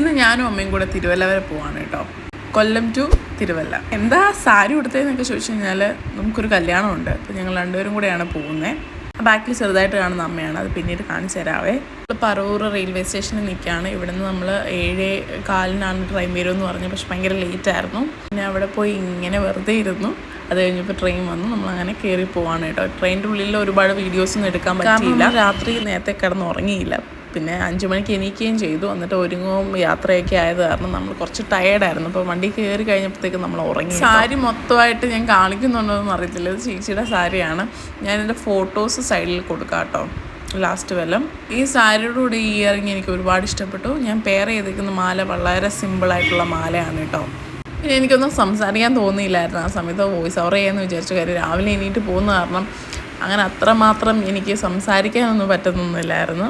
ഇന്ന് ഞാനും അമ്മയും കൂടെ തിരുവല്ല വരെ പോവാണ് കേട്ടോ. കൊല്ലം ടു തിരുവല്ല. എന്താ സാരി ഉടുത്തതെന്നൊക്കെ ചോദിച്ചു കഴിഞ്ഞാൽ നമുക്കൊരു കല്യാണമുണ്ട്. അപ്പോൾ ഞങ്ങൾ രണ്ടുപേരും കൂടെയാണ് പോകുന്നത് ബാക്കിൽ ചെറുതായിട്ട് കാണുന്ന അമ്മയാണ്. അത് പിന്നീട് കാണിച്ചു തരാവേ. പറവൂർ റെയിൽവേ സ്റ്റേഷനിൽ നിൽക്കുകയാണ്. ഇവിടെ നിന്ന് നമ്മൾ ഏഴ് കാലിനാണ് ട്രെയിൻ വരുമെന്ന് പറഞ്ഞു. പക്ഷെ ഭയങ്കര ലേറ്റ് ആയിരുന്നു. പിന്നെ അവിടെ പോയി ഇങ്ങനെ വെറുതെ ഇരുന്നു. അത് കഴിഞ്ഞപ്പോൾ ട്രെയിൻ വന്നു. നമ്മൾ അങ്ങനെ കയറി പോവാണ് കേട്ടോ. ട്രെയിനിന്റെ ഉള്ളിൽ ഒരുപാട് വീഡിയോസൊന്നും എടുക്കാൻ പറ്റിയില്ല. രാത്രി നേരത്തെ കിടന്ന് ഉറങ്ങിയില്ല പിന്നെ അഞ്ചു മണിക്ക് എണീക്കുകയും ചെയ്തു. എന്നിട്ട് ഒരുങ്ങും യാത്രയൊക്കെ ആയത് കാരണം നമ്മൾ കുറച്ച് ടയേർഡായിരുന്നു അപ്പോൾ വണ്ടി കയറി കഴിഞ്ഞപ്പോഴത്തേക്ക് നമ്മൾ ഉറങ്ങി സാരി മൊത്തമായിട്ട് ഞാൻ കാണിക്കുന്നുണ്ടോ എന്ന് അറിയത്തില്ല. ഇത് ചേച്ചിയുടെ സാരിയാണ്. ഞാൻ എന്റെ ഫോട്ടോസ് സൈഡിൽ കൊടുക്കാം കേട്ടോ. ലാസ്റ്റ് വല്ലം. ഈ സാരിയുടെ കൂടെ ഈ ഇയറിങ് എനിക്ക് ഒരുപാട് ഇഷ്ടപ്പെട്ടു. ഞാൻ പെയർ ചെയ്തിരിക്കുന്ന മാല വളരെ സിമ്പിളായിട്ടുള്ള മാലയാണ് കേട്ടോ. പിന്നെ എനിക്കൊന്നും സംസാരിക്കാൻ തോന്നിയില്ലായിരുന്നു ആ സമയത്ത്. വോയിസ് ഓവർ ചെയ്യാമെന്ന് വിചാരിച്ചു കാര്യം രാവിലെ എണീറ്റ് പോകുന്ന കാരണം അങ്ങനെ അത്രമാത്രം എനിക്ക് സംസാരിക്കാനൊന്നും പറ്റുന്നൊന്നുമില്ലായിരുന്നു.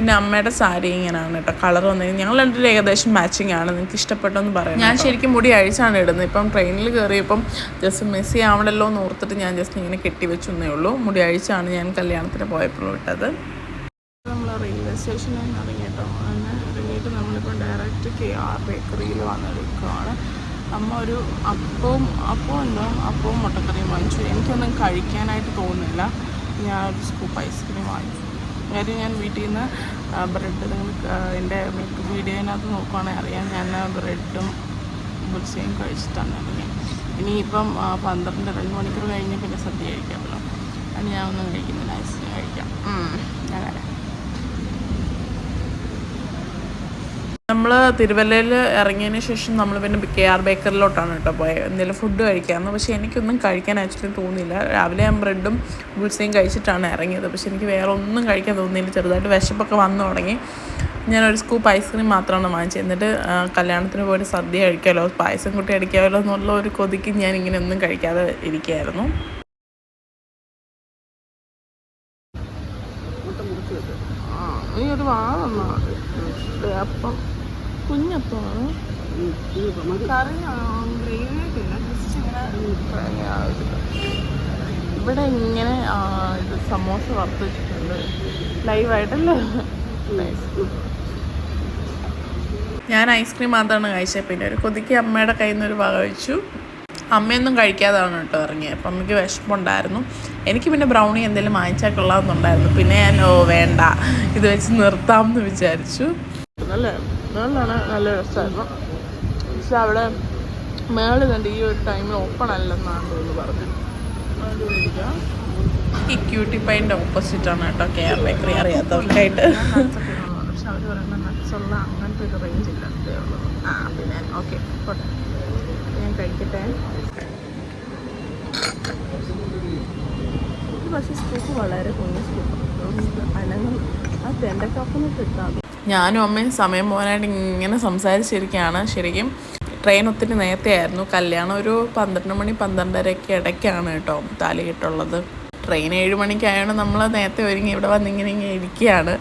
പിന്നെ അമ്മയുടെ സാരി ഇങ്ങനെയാണ് കേട്ടോ. കളർ വന്നത് ഞങ്ങൾ രണ്ടും ഏകദേശം മാച്ചിങ് ആണ്. നിങ്ങൾക്ക് ഇഷ്ടപ്പെട്ടെന്ന് പറയാം ഞാൻ ശരിക്കും മുടി അഴിച്ചാണ് ഇടുന്നത്. ഇപ്പം ട്രെയിനിൽ കയറിയപ്പം ജസ്റ്റ് മിസ് ചെയ്യാവണല്ലോ എന്ന് ഓർത്തിട്ട് ഞാൻ ജസ്റ്റ് ഇങ്ങനെ കെട്ടി വെച്ചെന്നേ ഉള്ളൂ. മുടി അഴിച്ചാണ് ഞാൻ കല്യാണത്തിന് പോയപ്പോൾ ഇട്ടത്. നമ്മൾ റെയിൽവേ സ്റ്റേഷനിൽ നിന്ന് ഇറങ്ങി കേട്ടോ. അങ്ങനെ ഇറങ്ങിയിട്ട് നമ്മളിപ്പോൾ ഡയറക്റ്റ് കെ ആർ ബേക്കറിയിൽ വന്നെടുക്കുകയാണ് അമ്മ ഒരു അപ്പവും അപ്പവും ഉണ്ടോ അപ്പവും മുട്ടക്കറിയും വാങ്ങിച്ചു. എനിക്കൊന്നും കഴിക്കാനായിട്ട് തോന്നുന്നില്ല. ഞാൻ ഒരു സ്കൂപ്പ് ഐസ്ക്രീം വാങ്ങിച്ചു. കാര്യം ഞാൻ വീട്ടിൽ നിന്ന് ബ്രെഡ് നിങ്ങൾ എന്റെ വീഡിയോയിനകത്ത് നോക്കുവാണെങ്കിൽ അറിയാം. ഞാൻ ബ്രെഡും ബുൾസയും കഴിച്ചിട്ടാണ് ഇറങ്ങിയത് ഇനിയിപ്പം പന്ത്രണ്ട് രണ്ട് മണിക്കൂർ കഴിഞ്ഞ് പിന്നെ സദ്യ കഴിക്കാമല്ലോ. അത് ഞാൻ ഒന്നും കഴിക്കുന്നില്ല. ഐസ്ക്രീം കഴിക്കാം. ഞാൻ നമ്മൾ തിരുവല്ലയിൽ ഇറങ്ങിയതിന് ശേഷം നമ്മൾ പിന്നെ കെ ആർ ബേക്കറിലോട്ടാണ് കേട്ടോ പോയത് എന്തെങ്കിലും ഫുഡ് കഴിക്കാമെന്ന് പക്ഷേ എനിക്കൊന്നും കഴിക്കാൻ ആക്ച്വലി തോന്നിയില്ല. രാവിലെ ഞാൻ ബ്രെഡും ഗുൾസയും കഴിച്ചിട്ടാണ് ഇറങ്ങിയത്. പക്ഷേ എനിക്ക് വേറെ ഒന്നും കഴിക്കാൻ തോന്നിയില്ല. ചെറുതായിട്ട് വിശപ്പൊക്കെ വന്നു തുടങ്ങി. ഞാനൊരു സ്കൂപ്പ് ഐസ്ക്രീം മാത്രമാണ് വാങ്ങിച്ചത്. എന്നിട്ട് കല്യാണത്തിന് പോയിട്ട് സദ്യ കഴിക്കാമല്ലോ പായസം കൂട്ടി അടിക്കാമല്ലോ എന്നുള്ള ഒരു കൊതിക്ക് ഞാൻ ഇങ്ങനെ ഒന്നും കഴിക്കാതെ ഇരിക്കുകയായിരുന്നു. ഈ ഒരു വാ തന്നാ മതി. അപ്പം കുഞ്ഞപ്പമാണ്. ഇവിടെ ഇങ്ങനെ ഇത് സമോസ വറുത്ത് വെച്ചിട്ടുണ്ട്. ലൈവായിട്ടല്ലേ. ഞാൻ ഐസ്ക്രീം മാത്രമാണ് കഴിച്ചത്. പിന്നെ ഒരു കൊതിക്ക് അമ്മയുടെ കയ്യിൽ നിന്ന് ഒരു വക കഴിച്ചു അമ്മയൊന്നും കഴിക്കാതാണ് കേട്ടോ ഇറങ്ങിയത്. അപ്പം അമ്മയ്ക്ക് വിഷമമുണ്ടായിരുന്നു എനിക്ക് പിന്നെ ബ്രൗണി എന്തെങ്കിലും വാങ്ങിച്ചാൽ കൊള്ളാമെന്നുണ്ടായിരുന്നു. പിന്നെ ഞാൻ ഓ വേണ്ട. ഇത് വെച്ച് നിർത്താമെന്ന് വിചാരിച്ചു. നല്ല നല്ലാണ് നല്ല രസമായിരുന്നു. പക്ഷെ അവിടെ മേളിൽ കണ്ട് ഈ ഒരു ടൈമിൽ ഓപ്പൺ അല്ലെന്നാണ് തോന്നുന്നു പറഞ്ഞു ഈ ക്യൂട്ടി പൈന്റെ ഓപ്പോസിറ്റാണ് കേട്ടോ കെ ആർ ബേക്കറി അറിയാത്തവർക്കായിട്ട് പക്ഷെ അവർ പറയുന്ന നട്സുള്ള അങ്ങനത്തെ ഒരു റേഞ്ച് ഇല്ല. ആ പിന്നെ ഓക്കെ പോട്ടെ. കഴിക്കട്ടെ. പക്ഷേ സ്കൂപ്പ് വളരെ കുഞ്ഞു സ്കൂപ്പ് ഞാനും അമ്മയും സമയം പോകാനായിട്ട് ഇങ്ങനെ സംസാരിച്ചിരിക്കുകയാണ്. ശരിക്കും ട്രെയിൻ ഒത്തിരി നേരത്തെ ആയിരുന്നു. കല്യാണം ഒരു പന്ത്രണ്ട് മണി പന്ത്രണ്ടരയ്ക്ക് ഇടയ്ക്കാണ് കേട്ടോ താലികെട്ടുള്ളത് ട്രെയിൻ ഏഴ് മണിക്കായതുകൊണ്ട് നമ്മൾ നേരത്തെ ഒരുങ്ങി ഇവിടെ വന്നിങ്ങനെ ഇങ്ങനെ ഇരിക്കുകയാണ്.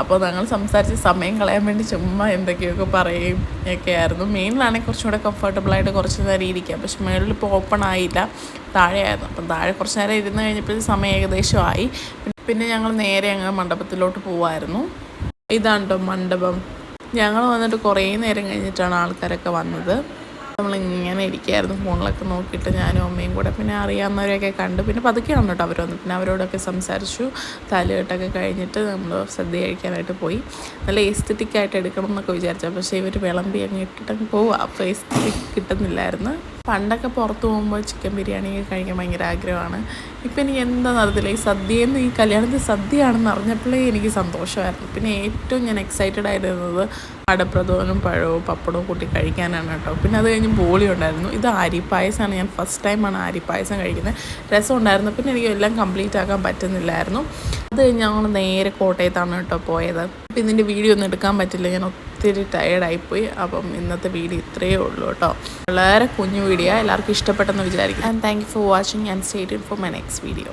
അപ്പോൾ ഞങ്ങൾ സംസാരിച്ച് സമയം കളയാൻ വേണ്ടി ചുമ്മാ എന്തൊക്കെയൊക്കെ പറയും ഒക്കെ ആയിരുന്നു. മെയിനിലാണെങ്കിൽ കുറച്ചും കൂടെ കംഫർട്ടബിളായിട്ട് കുറച്ച് നേരം ഇരിക്കുക പക്ഷെ മുകളിൽ ഇപ്പോൾ ഓപ്പൺ ആയില്ല. താഴെയായിരുന്നു അപ്പം താഴെ കുറച്ച് നേരം ഇരുന്ന് കഴിഞ്ഞപ്പോൾ സമയം ഏകദേശം ആയി. പിന്നെ ഞങ്ങൾ നേരെ അങ്ങ് മണ്ഡപത്തിലോട്ട് പോവായിരുന്നു. ഇതാണ് കേട്ടോ മണ്ഡപം? ഞങ്ങൾ വന്നിട്ട് കുറേ നേരം കഴിഞ്ഞിട്ടാണ് ആൾക്കാരൊക്കെ വന്നത്. നമ്മളിങ്ങനെ ഇരിക്കുകയായിരുന്നു ഫോണിലൊക്കെ നോക്കിയിട്ട് ഞാനും അമ്മയും കൂടെ. പിന്നെ അറിയാവുന്നവരെയൊക്കെ കണ്ട്. പിന്നെ പതുക്കെയാണ് കേട്ടോ അവർ വന്നു പിന്നെ അവരോടൊക്കെ സംസാരിച്ചു. തലകെട്ടൊക്കെ കഴിഞ്ഞിട്ട് നമ്മൾ സദ്യ കഴിക്കാനായിട്ട് പോയി. നല്ല എസ്തറ്റിക് ആയിട്ട് എടുക്കണം എന്നൊക്കെ വിചാരിച്ചു. പക്ഷേ ഇവർ വിളമ്പി അങ്ങ് ഇട്ടിട്ടങ്ങ് പോവുക അപ്പോൾ എസ്തറ്റിക് കിട്ടുന്നില്ലായിരുന്നു. പണ്ടൊക്കെ പുറത്ത് പോകുമ്പോൾ ചിക്കൻ ബിരിയാണിയൊക്കെ കഴിക്കാൻ ഭയങ്കര ആഗ്രഹമാണ്. ഇപ്പം എനിക്ക് എന്താണെന്ന് അറിയത്തില്ല ഈ സദ്യയെന്ന് ഈ കല്യാണത്തിൽ സദ്യയാണെന്ന് അറിഞ്ഞപ്പോഴേ എനിക്ക് സന്തോഷമായിരുന്നു. പിന്നെ ഏറ്റവും ഞാൻ എക്സൈറ്റഡ് ആയിരുന്നത് അടപ്രഥോനും പഴവും പപ്പടവും കൂട്ടി കഴിക്കാനാണ് കേട്ടോ. പിന്നെ അത് കഴിഞ്ഞ് ബോളി ഉണ്ടായിരുന്നു. ഇത് അരിപ്പായസമാണ്. ഞാൻ ഫസ്റ്റ് ടൈമാണ് അരിപ്പായസം കഴിക്കുന്നത്. രസം ഉണ്ടായിരുന്നു. പിന്നെ എനിക്ക് എല്ലാം കംപ്ലീറ്റ് ആക്കാൻ പറ്റുന്നില്ലായിരുന്നു. അത് കഴിഞ്ഞ് ഞങ്ങൾ നേരെ കോട്ടയത്താണ് കേട്ടോ പോയത്. അപ്പം ഇതിന്റെ വീഡിയോ ഒന്നും എടുക്കാൻ പറ്റില്ല. ഞാൻ ഒത്തിരി ടയേർഡായിപ്പോയി അപ്പം ഇന്നത്തെ വീഡിയോ ഇത്രയേ ഉള്ളൂ കേട്ടോ. വളരെ കുഞ്ഞു വീഡിയോ. എല്ലാവർക്കും ഇഷ്ടപ്പെട്ടെന്ന് വിചാരിക്കും and thank you for watching and state for my next video